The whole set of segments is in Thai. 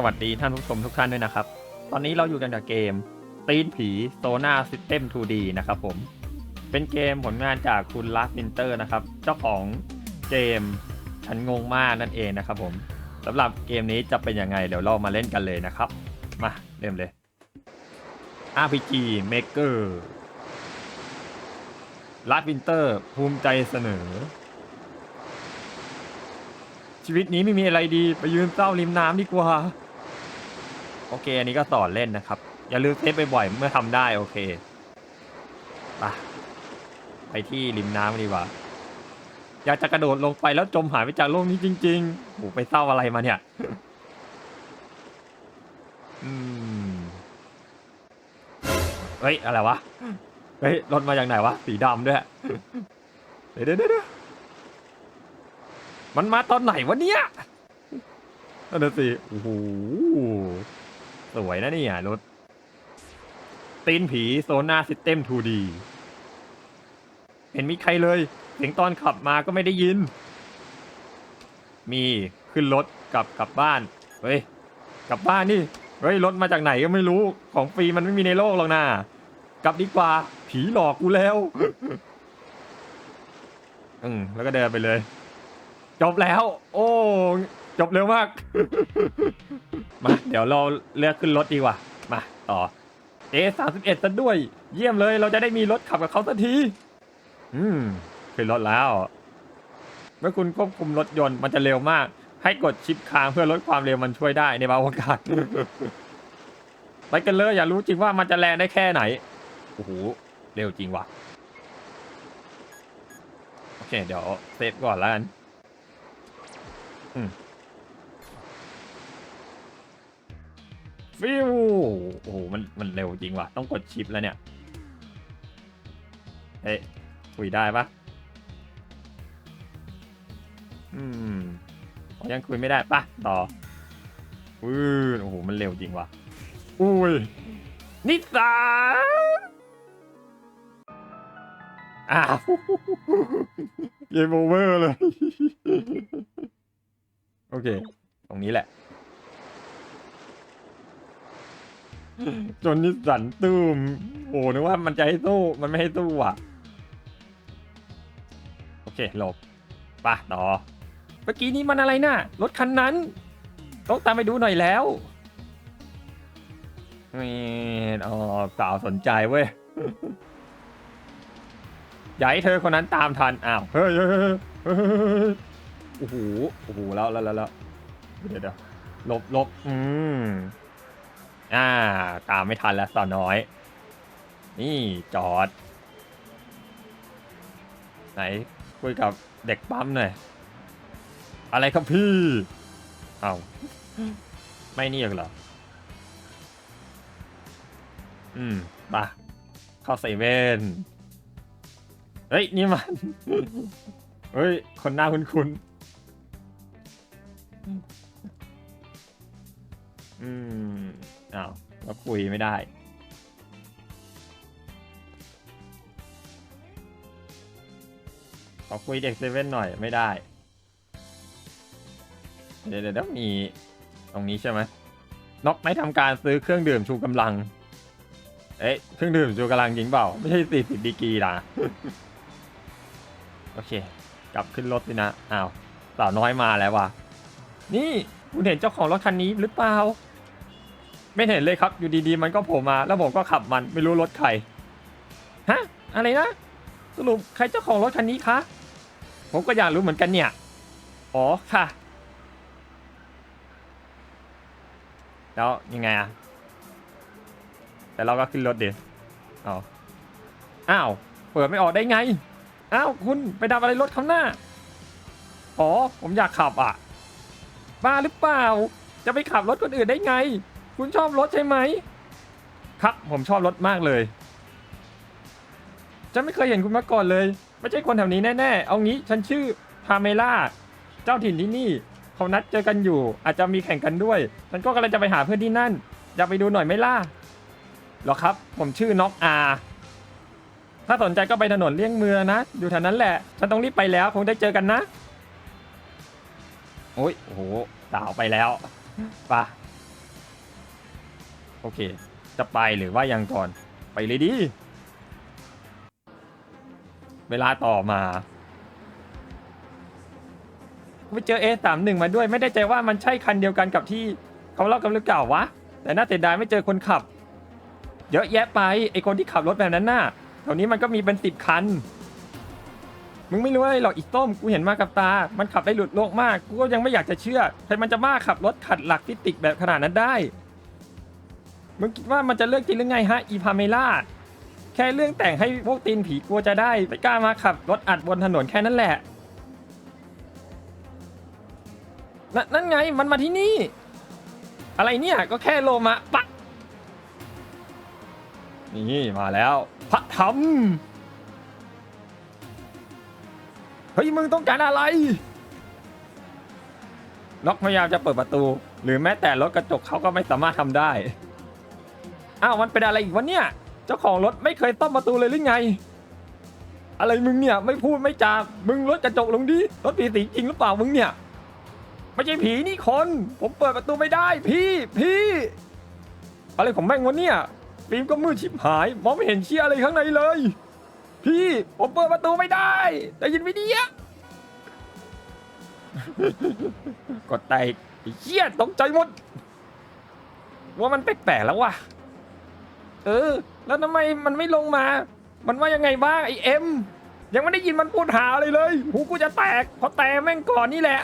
สวัสดีท่านผู้ชมทุกท่านด้วยนะครับ ตอนนี้เราอยู่กันกับเกมตีนผีโซนาซิสเต็ม 2D นะครับผม เป็นเกมผลงานจากคุณลักวินเตอร์นะครับ เจ้าของเกมฉันงงมากนั่นเองนะครับผมสำหรับเกมนี้จะเป็นยังไง เดี๋ยวเรามาเล่นกันเลยนะครับ มาเริ่มเลย RPG Maker ลักวินเตอร์ภูมิใจเสนอ ชีวิตนี้ไม่มีอะไรดี ไปยืนเศร้าริมน้ำดีกว่า โอเค อันนี้ก็สอนเล่นนะครับ อย่าลืมเซฟบ่อยๆเมื่อทำได้โอเคไปไปที่ริมน้ำดีกว่า อยากจะกระโดดลงไปแล้วจมหายไปจากโลกนี้จริงๆโหไปเศร้าอะไรมาเนี่ย อืม เฮ้ย อะไรวะ เฮ้ย รถมาจากไหนวะ สีดำด้วย เดี๋ยวเดี๋ยวเดี๋ยวมันมาตอนไหนวะเนี่ยนั่นสิโอ้โห สวยนะนี่ยรถตีนผีโซนาซิสเต็ม 2D เห็นมีใครเลย เสียงตอนขับมาก็ไม่ได้ยิน มีขึ้นรถกลับกลับบ้าน เฮ้ย กลับบ้านนี่ เฮ้ย รถมาจากไหนก็ไม่รู้ ของฟรีมันไม่มีในโลกหรอกนะกลับดีกว่า ผีหลอกกูแล้ว อืมแล้วก็เดินไปเลย จบแล้ว โอ้ จบเร็วมาก มาเดี๋ยวเราเลือกขึ้นรถดีกว่า มาต่อเอสามสิบเอ็ดซะด้วย เยี่ยมเลยเราจะได้มีรถขับกับเขาสักที อืมขึ้นรถแล้ว เมื่อคุณควบคุมรถยนต์มันจะเร็วมาก ให้กดชิปค้างเพื่อลดความเร็วมันช่วยได้ในบางโอกาสไปกันเลยอยากรู้จริงว่ามันจะแรงได้แค่ไหน โอ้โห เร็วจริงว่ะ โอเค เดี๋ยวเซฟก่อนแล้วกัน อืม ฟิวโอ้โหมันมันเร็วจริงว่ะ ต้องกดชิปแล้วเนี่ย เฮ้ยคุยได้ปะอืมอ๋อยังคุยไม่ได้ปะต่ออือโอ้โหมันเร็วจริงว่ะ อุ้ย นิสสันอ้าวเกมโอเวอร์เลย โอเค ตรงนี้แหละ จนนิสสันตู้มโอ้นึกว่ามันจะให้สู้มันไม่ให้สู้อะ โอเคหลบป่ะต่อ เมื่อกี้นี้มันอะไรน่ะ รถคันนั้น ต้องตามไปดูหน่อยแล้วนี่อ๋อสาวสนใจเว้ยอย่าให้เธอคนนั้นตามทัน อ้าว เฮ้ยเฮ้ยเฮ้ยโอ้โห โอ้โหแล้วแล้วแล้วแล้วเดี๋ยวเดี๋ยวหลบหลบอืม อ่า ตามไม่ทันแล้วสาวน้อย นี่จอด ไหนคุยกับเด็กปั๊มหน่อย อะไรครับพี่เอาไม่นี่เหรอ อืมปะเข้าเซเว่น เฮ้ย นี่มัน เฮ้ย คนหน้าคุ้นๆอืม อ้าวแล้วคุยไม่ได้ ขอคุยเด็กเซเว่นหน่อยไม่ได้ เดี๋ยวเดี๋ยวเดี๋ยวมีตรงนี้ใช่ไหมน็อกไม่ทำการซื้อเครื่องดื่มชูกำลัง เอ๊ะเครื่องดื่มชูกำลังจริงเปล่า ไม่ใช่สี่สิบดีกรีนะโอเค กลับขึ้นรถสินะ อ้าวสาวน้อยมาแล้วว่ะ นี่คุณเห็นเจ้าของรถคันนี้หรือเปล่า ไม่เห็นเลยครับ อยู่ดีๆ มันก็โผล่มา แล้วผมก็ขับมันไม่รู้รถใคร ฮะ อะไรนะ สรุปใครเจ้าของรถคันนี้คะ ผมก็อยากรู้เหมือนกันเนี่ย อ๋อค่ะ แล้วยังไงอะแต่เราก็ขึ้นรถเดี๋ยวอ๋ออ้าว เปิดไม่ออกได้ไง อ้าว คุณไปดับอะไรรถข้างหน้า อ๋อ ผมอยากขับอะ บ้าหรือเปล่า จะไปขับรถคนอื่นได้ไง คุณชอบรถใช่ไหม ครับผมชอบรถมากเลยฉันไม่เคยเห็นคุณมาก่อนเลย ไม่ใช่คนแถวนี้แน่ๆ เอางี้ฉันชื่อพาเมล่า เจ้าถิ่นที่นี่เขานัดเจอกันอยู่ อาจจะมีแข่งกันด้วย ฉันก็กำลังจะไปหาเพื่อนที่นั่น อยากไปดูหน่อยไหมล่ะหรอครับ ผมชื่อน็อกอาถ้าสนใจก็ไปถนนเลี่ยงเมืองนะ อยู่แถวนั้นแหละ ฉันต้องรีบไปแล้ว คงได้เจอกันนะ โอ้ยโอ้โหสาวไปแล้วไปะ โอเค จะไปหรือว่ายังก่อน ไปเลยดิ เวลาต่อมาไปเจอ A31 มาด้วยไม่ได้ใจว่ามันใช่คันเดียวกันกับที่เขาเล่ากันหรือเปล่าวะ แต่น่าเสียดายไม่เจอคนขับ เยอะแยะไปไอคนที่ขับรถแบบนั้นน่ะแถวนี้มันก็มีเป็นสิบคัน มึงไม่รู้อะไรหรอกอีต้มกูเห็นมากับตา มันขับได้หลุดโลกมาก กูก็ยังไม่อยากจะเชื่อใครมันจะบ้าขับรถขัดหลักฟิสิกส์แบบขนาดนั้นได้ มึงคิดว่ามันจะเลิกจริงหรือไงฮะอีพาเมล่าแค่เรื่องแต่งให้พวกตีนผีกลัวจะได้ไปกล้ามาขับรถอัดบนถนนแค่นั้นแหละนนั่นไงมันมาที่นี่ อะไรเนี่ยก็แค่โลมาปะนี่มาแล้วพระธรรมเฮ้ยมึงต้องการอะไรน็อกพยายามจะเปิดประตู หรือแม้แต่รถกระจกเขาก็ไม่สามารถทำได้ อ้าวมันเป็นอะไรอีกวะเนี่ย เจ้าของรถไม่เคยต้อมประตูเลยหรือไง อะไรมึงเนี่ยไม่พูดไม่จามึงรถกระจกลงดิรถผีสิงจริงหรือเปล่ามึงเนี่ย ไม่ใช่ผีนี่คน ผมเปิดประตูไม่ได้ พี่พี่ อะไรของแม่งวะเนี่ยฟิล์มก็มืดชิบหายมองไม่เห็นเชี่ยอะไรข้างในเลย พี่ผมเปิดประตูไม่ได้ได้ยินวิดีโอกดแตกไอ้เชี่ยตกใจหมดว่ามันแปลกๆแล้วว่ะ เออ แล้วทำไมมันไม่ลงมา มันว่ายังไงบ้างไอเอ็มยังไม่ได้ยินมันพูดหาอะไรเลยหูกูจะแตกเพราะแต่แม่งก่อนนี่แหละ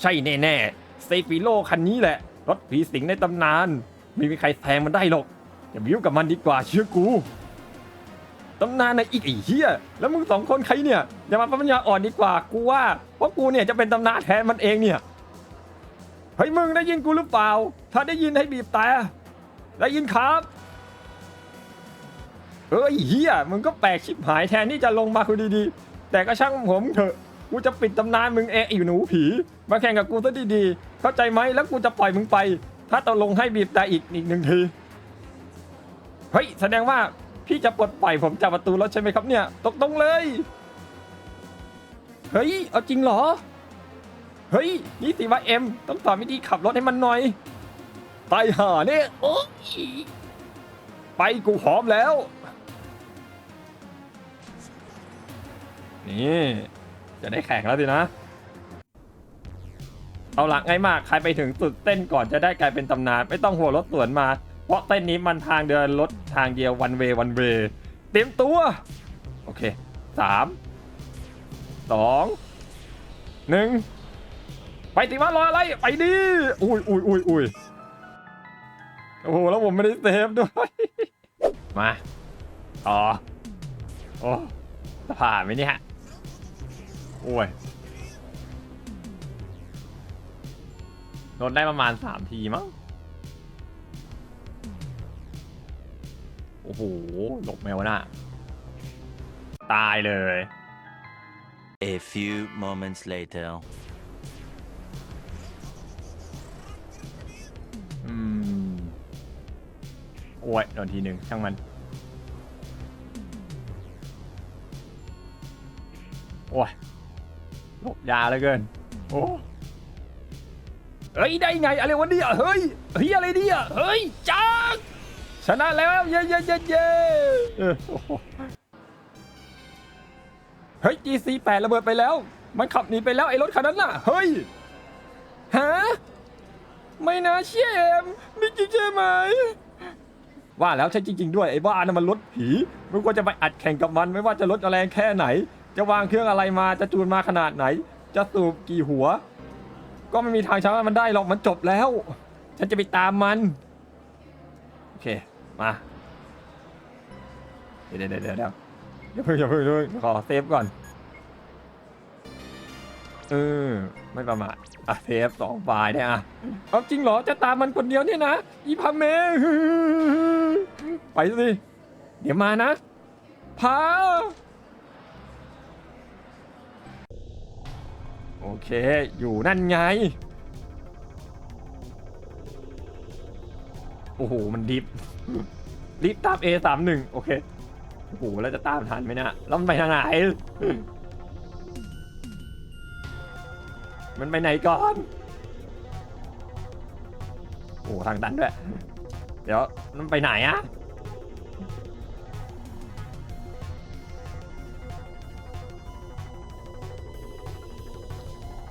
ใช่แน่ๆเซฟิโลคันนี้แหละ รถผีสิงในตำนาน ไม่มีใครแทงมันได้หรอกอย่าบิ้วกับมันดีกว่าเชื่อกูตำนานในอีกไอ้เหี้ยแล้วมึงสองคนใครเนี่ยอย่ามาปัญญาอ่อนดีกว่ากูว่าเพราะกูเนี่ยจะเป็นตำนานแทนมันเองเนี่ยเฮ้ยมึงได้ยินกูหรือเปล่า ถ้าได้ยินให้บีบแต่ ได้ยินครับเอ้ยเฮียมึงก็แปลกชิบหายแทนที่จะลงมาคุยดีๆ แต่ก็ช่างผมเถอะ กูจะปิดตำนานมึงเองไอยู่หนูผี มาแข่งกับกูซะดีๆ เข้าใจไหมแล้วกูจะปล่อยมึงไป ถ้าตกลงให้บีบแต่อีกอีกหนึ่งที เฮ้ย แสดงว่าพี่จะปลดปล่อยผมจากประตูแล้วใช่ไหมครับเนี่ย ตกตรงเลย เฮ้ย เอาจริงเหรอ เฮ้ย นี่สิว่าเอ็มต้องสอนวิธีขับรถให้มันหน่อย ตายห่าเนี่ยโอ้ยไปกูพร้อมแล้ว นี่ จะได้แข่งแล้วสินะ เอาหลักง่ายมากใครไปถึงสุดเต้นก่อนจะได้กลายเป็นตำนาน ไม่ต้องหัวรถสวนมา เพราะเต้นนี้มันทางเดินรถทางเดียววันเววันเวเตรียมตัว โอเคสามสองหนึ่งไปติมารออะไร ไปดิอุ้ยอุ้ยอุ้ยอุ้ย โอ้โหแล้วผมไม่ได้เซฟด้วย มาต่อโอ้จะผ่านไหมเนี่ยโอ้ยลดได้ประมาณสามทีมั้งโอ้โหหลบแมวน่ะ ตายเลย A few moments later. โอ้ยโดนทีหนึ่งช่างมัน โอ้ยหลบยาเหลือเกิน โอ้เฮ้ยได้ไงอะไรวะเนี่ยเฮ้ยเฮ้ยอะไรเนี่ยเฮ้ยจังชนะแล้วเย้เย้เย้เย้เฮ้ย GC8 ระเบิดไปแล้ว มันขับหนีไปแล้วไอ้รถคันนั้นน่ะ เฮ้ยฮะไม่นะเชี่ยเอ็มไม่จริงใช่ไหม ว่าแล้วใช่จริง ๆ ด้วยไอ้บ้านั่นมันรถผีไม่ควรจะไปอัดแข่งกับมันไม่ว่าจะรถแรงแค่ไหน จะวางเครื่องอะไรมาจะจูนมาขนาดไหน จะสูบกี่หัว ก็ไม่มีทางชนะมันได้หรอกมันจบแล้ว ฉันจะไปตามมันโอเคมาเดี๋ยวเดี๋ยวเดี๋ยวเดี๋ยวอย่าเพิ่งอย่าเพิ่งเพิ่งขอเซฟก่อนเออไม่ประมาท อะเซฟสองไฟล์เนี่ยอะเอาจริงเหรอจะตามมันคนเดียวเนี่ยนะอีพาเมไปสิเดี๋ยวมานะพาโอเค อยู่นั่นไง โอ้โห มันดิฟดิฟตาม A31 โอเค โอ้โห แล้วจะตามทันไหมเนะแล้วมันไปทางไหน มันไปไหนก่อน โอ้ทางตันด้วย เดี๋ยวมันไปไหนอะ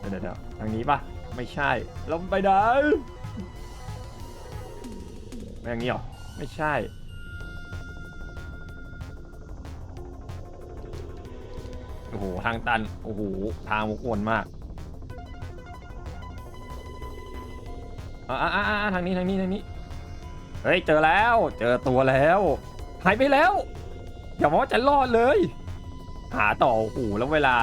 เดี๋ยวเดี๋ยวทางนี้ปะไม่ใช่เราไปไหนไม่อย่างนี้หรอ ไม่ใช่ โอ้โห ทางตัน โอ้โห ทางวกวนมาก อ่าอ่าทางนี้ทางนี้ทางนี้ เฮ้ยเจอแล้ว เจอตัวแล้วหายไปแล้ว อย่าบอกว่าจะรอดเลย หาต่อโอ้แล้วเวลา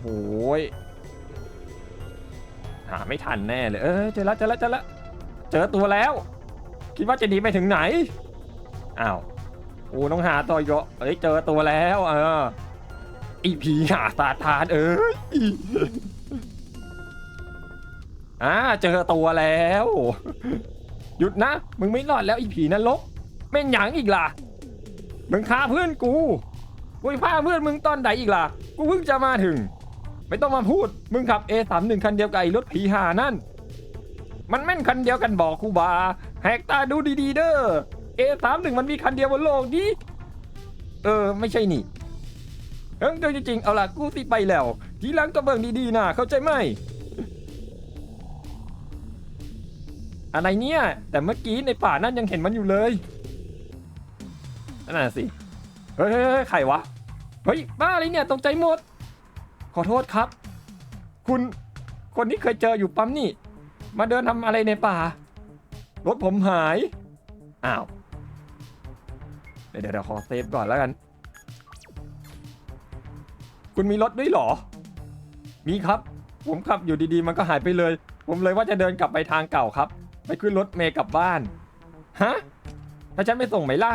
โอ้ยหาไม่ทันแน่เลย เออเจอแล้วเจอแล้วเจอแล้วเจอตัวแล้ว คิดว่าจะหนีไปถึงไหน อ้าว โอ้ต้องหาต่ออีกเหรอเอ้ยเจอตัวแล้ว เออ ไอผีหาซาทานเอ้ยอ่าเจอตัวแล้ว หยุดนะ มึงไม่รอดแล้วไอผีนรกแม่งหยังอีกล่ะ มึงฆ่าเพื่อนกูกูฆ่าเพื่อนมึงตอนไหนอีกล่ะ กูเพิ่งจะมาถึง ไม่ต้องมาพูด มึงขับ A31 คันเดียวกับไอ้รถผีหานั่น มันแม่นคันเดียวกันบอกกูบาแหกตาดูดีๆเด้อ A31 มันมีคันเดียวบนโลกนี้ เออ ไม่ใช่นี่ เออจริงๆเอาล่ะกูติไปแล้ว ทีหลังก็เบิ่งดีๆนะเข้าใจไหมอะไรเนี่ย แต่เมื่อกี้ในป่านั่นยังเห็นมันอยู่เลยนั่นนะสิเฮ้ยใครวะเฮ้ยบ้าอะไรเนี่ยตกใจหมด ขอโทษครับ คุณคนที่เคยเจออยู่ปั๊มนี่ มาเดินทำอะไรในป่ารถผมหาย อ้าว เดี๋ยวเดี๋ยวเดี๋ยวขอเซฟก่อนแล้วกัน คุณมีรถด้วยเหรอ มีครับ ผมขับอยู่ดีๆ มันก็หายไปเลย ผมเลยว่าจะเดินกลับไปทางเก่าครับ ไปขึ้นรถเมย์กลับบ้าน ฮะ ถ้าฉันไม่ส่งไหมล่ะ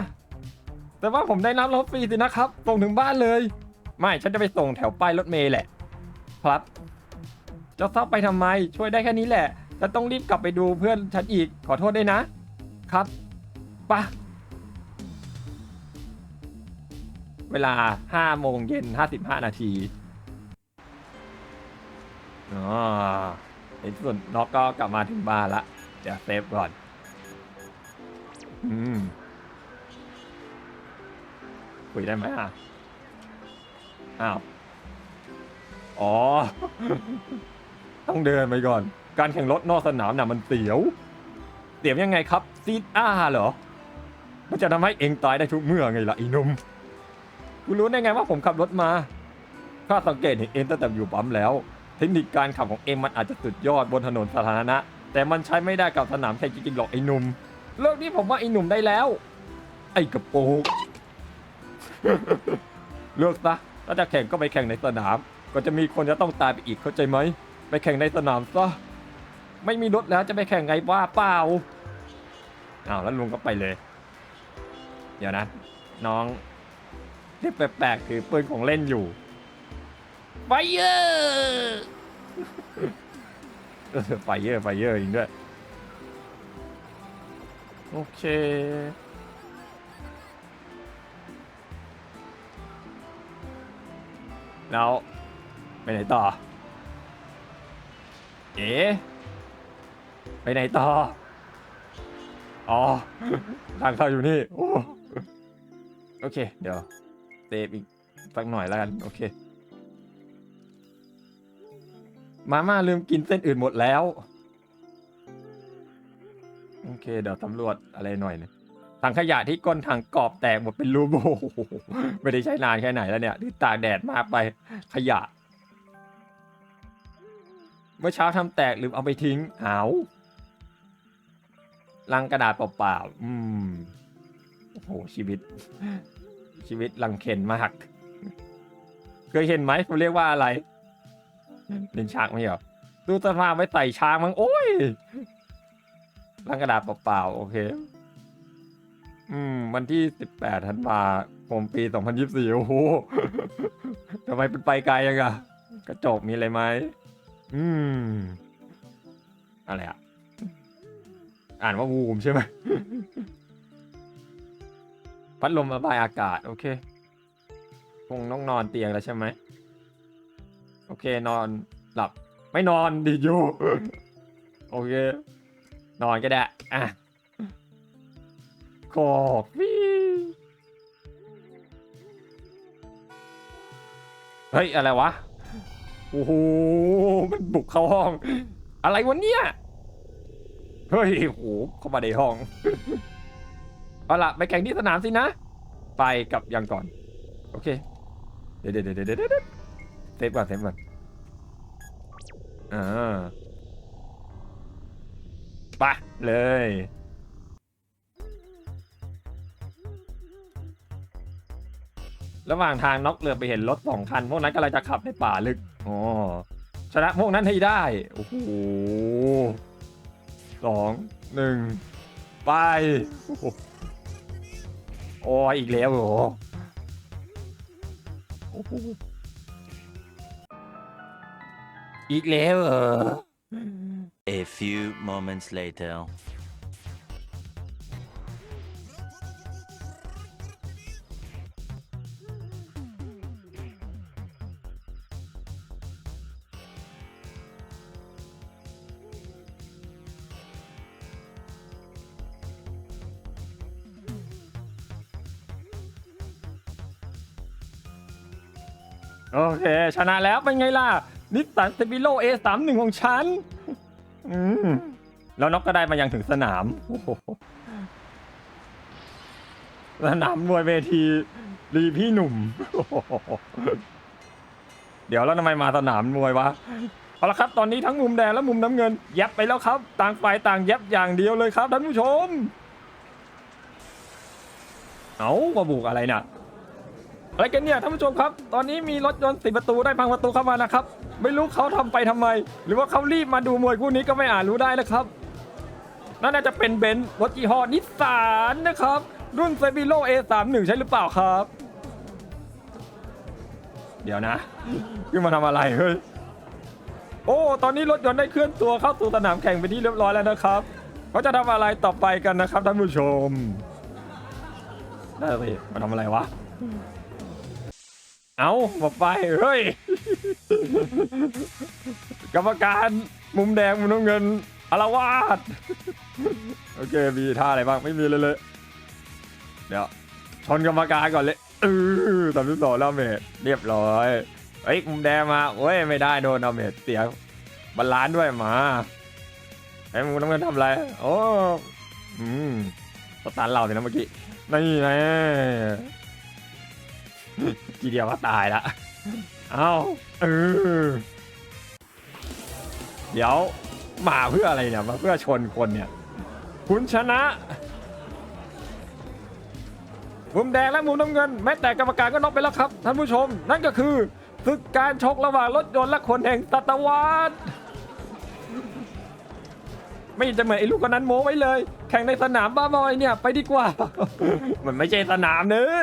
แต่ว่าผมได้รับรถฟรีสินะครับ ส่งถึงบ้านเลย ไม่ ฉันจะไปส่งแถวป้ายรถเมย์แหละ ครับ จะเศร้าไปทำไม ช่วยได้แค่นี้แหละ จะต้องรีบกลับไปดูเพื่อนฉันอีก ขอโทษด้วยนะ ครับปะ เวลา5โมงเย็น55 นาทีอ๋อในที่สุดน็อกก็กลับมาถึงบ้านละ เดี๋ยวเซฟก่อน อืมคุยได้ไหมอะ อ้าว อ๋อ ต้องเดินไปก่อน การแข่งรถนอกสนามน่ะมันเสียว เสียวยังไงครับ ซีดอ้าเหรอ มันจะทำให้เองตายได้ทุกเมื่อไงล่ะไอีหนุ่ม กูรู้ได้ไงว่าผมขับรถมา ข้าสังเกตเห็นเองตั้งแต่อยู่ปั๊มแล้ว เทคนิคการขับของเองมันอาจจะสุดยอดบนถนนสาธารณะ แต่มันใช้ไม่ได้กับสนามแข่งจริงๆหรอกไอ้หนุ่มเลิกนี้ผมว่าไอ้หนุ่มได้แล้ว ไอ้กระโปงเลิกซะถ้าจะแข่งก็ไปแข่งในสนาม ก็จะมีคนจะต้องตายไปอีกเข้าใจไหม ไปแข่งในสนามซะ ไม่มีรถแล้วจะไปแข่งไงว่าเปล่า อ้าวแล้วลุงก็ไปเลย เดี๋ยวนะ น้อง เรียกแปลกๆคือปืนของเล่นอยู่ไฟเยอร์ไฟเยอร์ไฟเยอร์จริงด้วย โอเค แล้วไปไหนต่อ เอ๋ไปไหนต่อ อ๋อ ทางเข้าอยู่นี่ โอโอเค เดี๋ยว เซฟอีกสักหน่อยแล้วกันโอเค มาม่าลืมกินเส้นอื่นหมดแล้ว โอเค เดี๋ยวตำรวจอะไรหน่อยนะถังขยะที่ก้นถังกรอบแตกหมดเป็นรูโบไม่ได้ใช้นานแค่ไหนแล้วเนี่ยที่ตากแดดมากไปขยะ เมื่อเช้าทำแตกลืมเอาไปทิ้งเอาลังกระดาษเปล่าๆ อืม โอ้โห ชีวิต ชีวิตลังเข็นมาก เคยเห็นไหมเขาเรียกว่าอะไรเล่นช้างไหมเหรอตู้เสื้อผ้าไว้ใส่ช้างมั้งโอ้ยลังกระดาษเปล่าๆโอเค อืม วันที่18ธันวาคมปี2024โอ้โหทำไมเป็นไปไกลยังอะกระจกมีอะไรไหมอืม อะไรอะอ่านว่าวูมใช่ไหม พัดลมระบายอากาศ โอเค คงต้องนอนเตียงแล้วใช่ไหม โอเคนอนหลับ ไม่นอนดีอยู่ โอเค นอนก็ได้ อะกอกฟีเฮ้ย อะไรวะ โอ้โห มันบุกเข้าห้อง อะไรวะเนี่ย เฮ้ยโอ้โหเข้ามาในห้อง เอาล่ะไปแข่งที่สนามสินะ ไปกับยังก่อน โอเคเดี๋ยวเดี๋ยวเดี๋ยวเดี๋ยวเดี๋ยวเซฟก่อนเซฟก่อนอ่าไปเลยระหว่างทางน็อกเรือไปเห็นรถสองคัน พวกนั้นกำลังจะขับในป่าลึกอ๋อชนะพวกนั้นให้ได้ โอ้โหสองหนึ่งไป โอ้อีกแล้วโอ้โหอีกแล้วเหรอ A few moments later. เค ชนะแล้วเป็นไงล่ะนิสสันเซบิโล A31 ของฉันอืมแล้วน็อกก็ได้มายังถึงสนามโอ้โหสนามมวยเวทีรีพี่หนุ่ม เดี๋ยวแล้วทำไมมาสนามมวยวะเอาละครับ ตอนนี้ทั้งมุมแดงและมุมน้ำเงินแยบไปแล้วครับ ต่างฝ่ายต่างแยบอย่างเดียวเลยครับท่านผู้ชม เอามาบุกอะไรน่ะ อะไรกันเนี่ยท่านผู้ชมครับ ตอนนี้มีรถยนต์สิประตูได้พังประตูเข้ามานะครับ ไม่รู้เขาทำไปทำไม หรือว่าเขารีบมาดูมวยคู่นี้ก็ไม่อาจรู้ได้นะครับนั่นน่าจะเป็นเบนซ์รถยี่ห้อนิสสันนะครับ รุ่นเซบิโล A31 ใช่หรือเปล่าครับ เดี๋ยวนะขึ้นมาทำอะไรเฮ้ยโอ้ ตอนนี้รถยนต์ได้เคลื่อนตัวเข้าสู่สนามแข่งไปที่เรียบร้อยแล้วนะครับเขาจะทำอะไรต่อไปกันนะครับท่านผู้ชมได้สิมาทำอะไรวะ เอามาไป เฮ้ย กรรมการมุมแดง มุมน้ำเงินอารวาสโอเค มีท่าอะไรบ้าง ไม่มีเลยเลย เดี๋ยว ชนกรรมการก่อนเลยเออสามสิบสองแล้วเมดเรียบร้อยเฮ้ยมุมแดงมาโอ้ย ไม่ได้โดนเอาเมดเสียบาลานด้วยมาไอ้มุมน้ำเงินทำอะไร โอ้ อืมสตาร์ทเราสินะเมื่อกี้ นี่ไง ทีเดียวก็ตายละเอาเออเดี๋ยวมาเพื่ออะไรเนี่ยมาเพื่อชนคนเนี่ย คุณชนะมุมแดงและมุมน้ำเงิน แม้แต่กรรมการก็น็อกไปแล้วครับ ท่านผู้ชม นั่นก็คือศึกการชกระหว่างรถยนต์และคนแห่งศตวรรษไม่จะเหมือนไอ้ลูกคนนั้นโม้ไว้เลย แข่งในสนามบ้าบอยเนี่ย ไปดีกว่า มันไม่ใช่สนามเนื้อ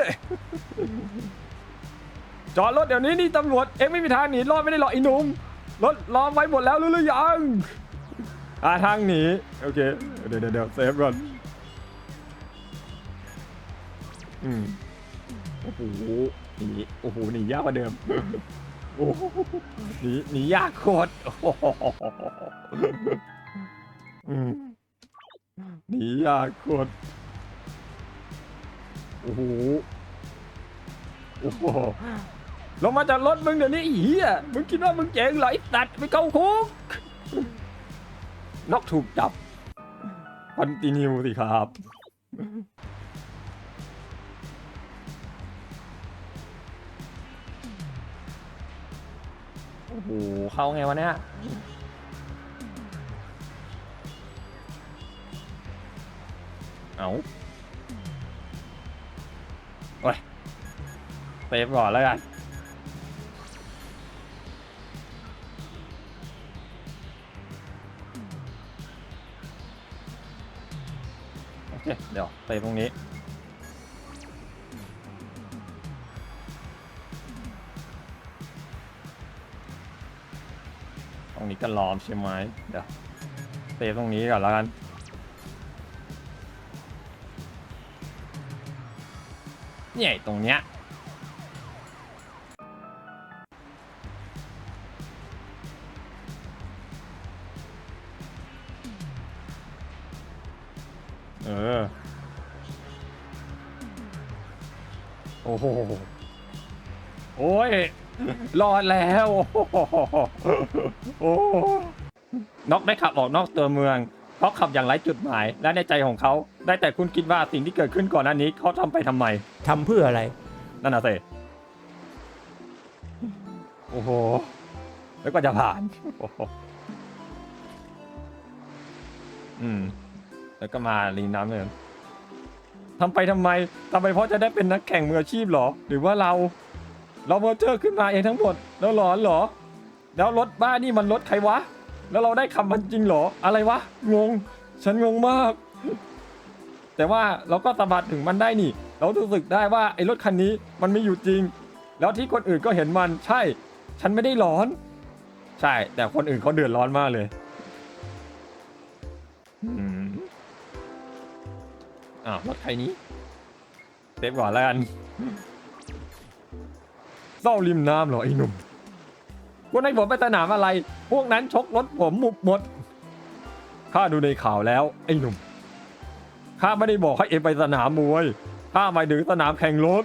จอดรถเดี๋ยวนี้นี่ตำรวจเอ็งไม่มีทางหนีรอดไม่ได้หรอกไอ้หนุ่มรถล้อมไว้หมดแล้วรู้หรือยังอ่าทางหนีโอเคเดี๋ยวเดี๋ยวเซฟก่อนอืมโอ้โหหนีโอ้โหหนียากกว่าเดิมโอ้โหหนีหนียากโคตรโอ้โหอืมหนียากโคตรโอ้โหโอ้โห ลงมาจากรถมึงเดี๋ยวนี้เหี้ยมึงคิดว่ามึงเจ๋งเหรอไอ้สัตว์ไปเข้าคุกนอกถูกจับคอนติเนียสิครับ โอ้โห เข้าไงวะเนี่ยเอาโอ้ยเซฟก่อนแล้วกัน เอเคเดี๋ยวเซฟตรงนี้ ตรงนี้ก็ล้อมใช่ไหมเดี๋ยวเซฟตรงนี้ก่อนแล้วกันเนี่ยตรงเนี้ย เออ โอ้โห โอ้ย รอดแล้ว โอ้โหโอ้น็อกได้ขับออกนอกตัวเมือง เพราะขับอย่างไร้จุดหมาย และในใจของเขา ได้แต่คุณคิดว่าสิ่งที่เกิดขึ้นก่อนหน้านี้เขาทำไปทำไม ทำเพื่ออะไร นั่นน่ะสิโอ้โห แล้วก็จะผ่านโอ้โหอืม แล้วก็มาลีน้ำเลยทำไปทำไมทำไปเพราะจะได้เป็นนักแข่งมืออาชีพเหรอ หรือว่าเรา เราเมอร์เจอร์ขึ้นมาเองทั้งหมด แล้วหลอนเหรอ แล้วรถบ้านนี่มันรถใครวะ แล้วเราได้คำมันจริงเหรอ อะไรวะ งง ฉันงงมาก แต่ว่าเราก็สะบัดถึงมันได้นี่ เรารู้สึกได้ว่าไอ้รถคันนี้มันไม่อยู่จริง แล้วที่คนอื่นก็เห็นมัน ใช่ ฉันไม่ได้ร้อน ใช่ แต่คนอื่นเขาเดือดร้อนมากเลย อ้าวรถใครนี้เซฟก่อนแล้วกันเศร้าริมน้ำเหรอไอ้หนุ่มวันให้ผมไปสนามอะไร พวกนั้นชกรถผมหมุบหมดข้าดูในข่าวแล้วไอ้หนุ่มข้าไม่ได้บอกให้เอ็มไปสนามมวยข้าหมายถึงสนามแข่งรถ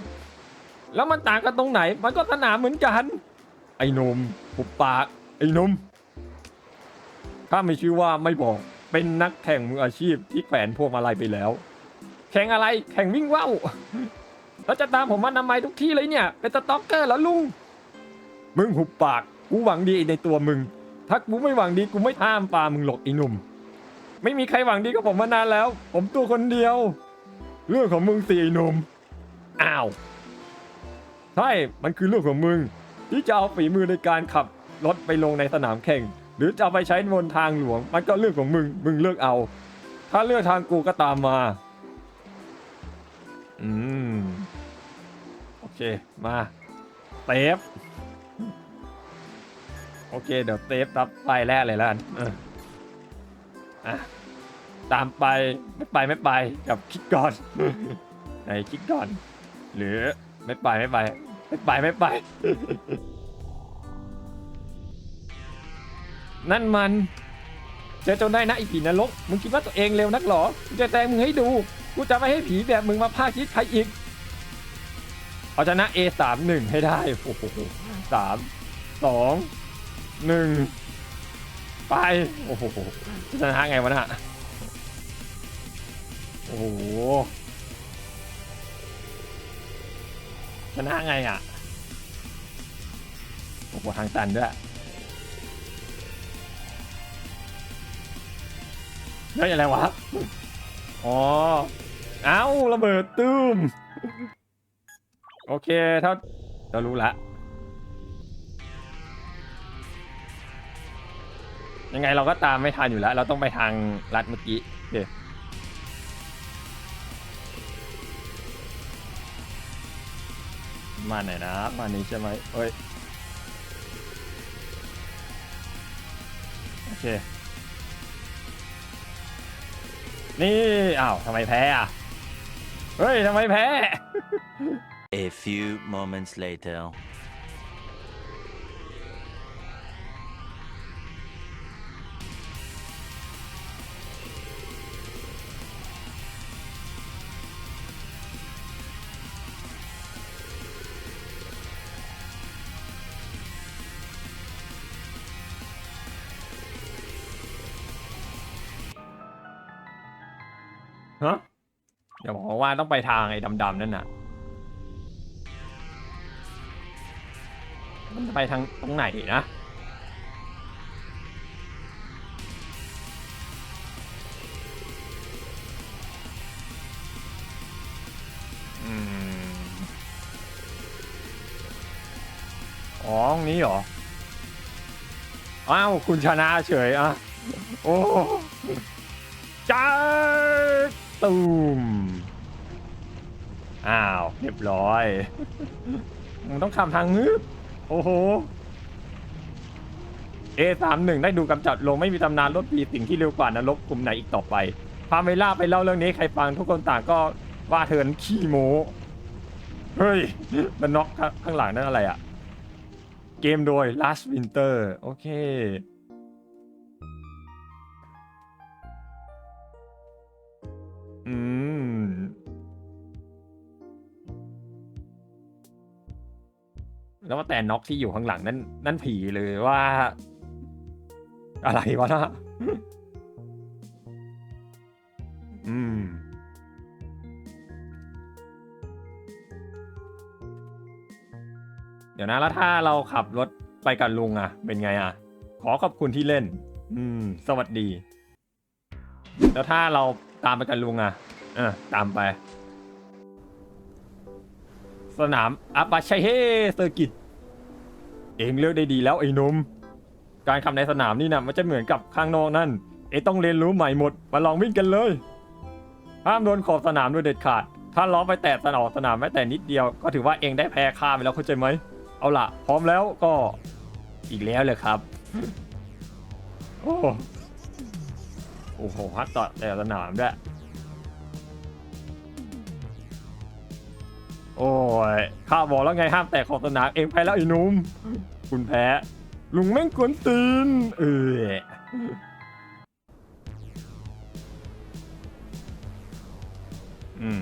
แล้วมันต่างกันตรงไหน มันก็สนามเหมือนกัน ไอ้หนุ่มหุบปากไอ้หนุ่มข้าไม่ชื่อว่าไม่บอกเป็นนักแข่งมืออาชีพที่แขวนพวงมาลัยไปแล้ว แข่งอะไรแข่งวิ่งว่าวแล้วจะตามผมมาทำไมทุกที่เลยเนี่ย เป็นสต็อกเกอร์แล้วลุง มึงหุบปาก กูหวังดีในตัวมึง ถ้ากูไม่หวังดีกูไม่ห้ามปามึงหรอกไอ้หนุ่ม ไม่มีใครหวังดีกับผมมานานแล้ว ผมตัวคนเดียว เรื่องของมึงสิไอ้หนุ่ม อ้าว ใช่ มันคือเรื่องของมึง ที่จะเอาฝีมือในการขับรถไปลงในสนามแข่ง หรือจะเอาไปใช้บนทางหลวง มันก็เรื่องของมึง มึงเลือกเอา ถ้าเลือกทางกูก็ตามมา อืม โอเค มาเตฟโอเค เดี๋ยวเตฟรับไปแรกเลยแล้วกันเอออะ ตามไปไม่ไปไม่ไปกับคิดก่อน ไหนคิดก่อน หรือไม่ไปไม่ไป ไม่ไปไม่ไป นั่นมัน เจอจนได้นะไอผีนรกมึงคิดว่าตัวเองเร็วนักเหรอกูจะแซงมึงให้ดู กูจะไม่ให้ผีแบบมึงมาพาคิดใครอีก เอาชนะ A สามหนึ่งให้ได้ โอ้โหสามสองหนึ่งไป โอ้โหจะชนะไงวะน่ะโอ้โหชนะไงอะ โอ้โหทางตันด้วยแล้วอะไรวะ อ๋อ เอ้าระเบิดตุ้ม โอเคเท่าเรารู้ละ ยังไงเราก็ตามไม่ทันอยู่แล้ว เราต้องไปทางลัดเมื่อกี้เดี๋ยมาไหนนะ มานี้ใช่ไหมเอ้ย โอเค นี่อ้าวทำไมแพ้อะ เฮ้ยทำไมแพ้ A few moments later. เดี๋ยวบอกว่าต้องไปทางไอ้ดำๆนั่นน่ะ มันจะไปทางตรงไหนนะอ๋อตรงนี้เหรอ อ้าว คุณชนะเฉยอะ โอ้จ้า ตูมอ้าว เรียบร้อย มึงต้องข้ามทางงืบโอ้โห A31 ได้ดูกำจัดลงไม่มีตำนานรถปีสิ่งที่เร็วกว่านรกกลุ่มไหนอีกต่อไป พาเมล่าไปเล่าเรื่องนี้ใครฟังทุกคนต่างก็ว่าเธอนขี้โมเฮ้ย มันน็อกข้างหลังนั่นอะไรอะเกมโดย Last Winter โอเค อืม แล้วแต่น็อกที่อยู่ข้างหลังนั่นนั่นผีเลยว่า อะไรวะนะอืม เดี๋ยวนะแล้วถ้าเราขับรถไปกับลุงอะเป็นไงอะขอขอบคุณที่เล่น อืม สวัสดี แล้วถ้าเรา ตามไปกับลุงอะเออตามไป สนามอัปาชัยเฮเซอร์กิต เองเลือกได้ดีแล้วไอ้หนุ่มการขับในสนามนี่นะมันจะเหมือนกับข้างนอกนั่น เองต้องเรียนรู้ใหม่หมด มาลองวิ่งกันเลย ห้ามโดนขอบสนามโดยเด็ดขาด ถ้าล้อไปแตะสนามสนามแม้แต่นิดเดียว ก็ถือว่าเองได้แพ้ข้าไปแล้วเข้าใจไหม เอาล่ะ พร้อมแล้วก็อีกแล้วเลยครับ โอ้ โอ้โหฮัตต่อแต่สนามด้วยโอ้ยข้าบอกแล้วไงห้ามแตะขอบสนามเองไปแล้วไอ้นุ่มคุณแพ้ ลุงแม่งกวนตีนเอออืม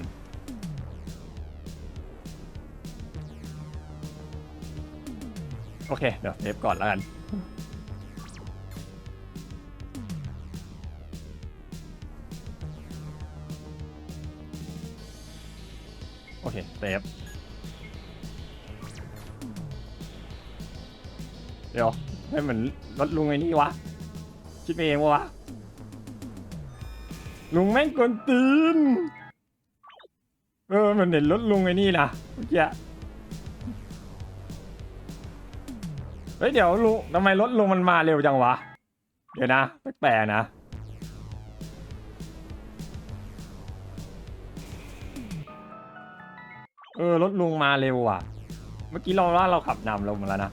โอเค เดี๋ยวเซฟก่อนแล้วกัน อเคเซฟเดี๋ยวให้เหมือนรถลุงไอ้นี่วะ คิดไปเองวะวะ ลุงแม่งกวนตีน เออมันเห็นรถลุงไอ้นี่นะเมื่อกี้เฮ้ยเดี๋ยวลุงทำไมรถลุงมันมาเร็วจังวะ เดี๋ยวนะแปลกๆนะ เออรถลุงมาเร็วอะ เมื่อกี้เราว่าเราขับนำลงมาแล้วนะ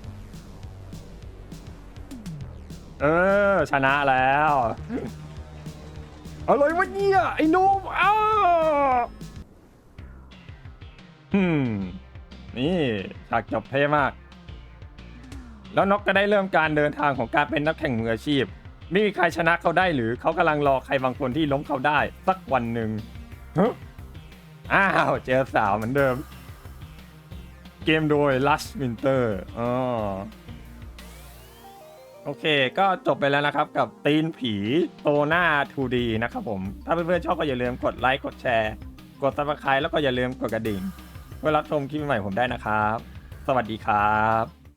เออ ชนะแล้วอะไรวะเนี่ยไอ้นุ่มอ้าวฮึมนี่ฉากจบเท่มาก แล้วนกก็ได้เริ่มการเดินทางของการเป็นนักแข่งมืออาชีพ ไม่มีใครชนะเขาได้หรือเขากำลังรอใครบางคนที่ล้มเขาได้ สักวันหนึ่งอ้าว เจอสาวเหมือนเดิม เกมโดย Lush Winter อ๋อโอเค ก็จบไปแล้วนะครับกับตีนผีโตหน้า 2D นะครับผม ถ้าเพื่อนๆชอบก็อย่าลืมกดไลค์ กดแชร์ กด subscribe แล้วก็อย่าลืมกดกระดิ่ง เพื่อรับชมคลิปใหม่ๆผมได้นะครับ สวัสดีครับ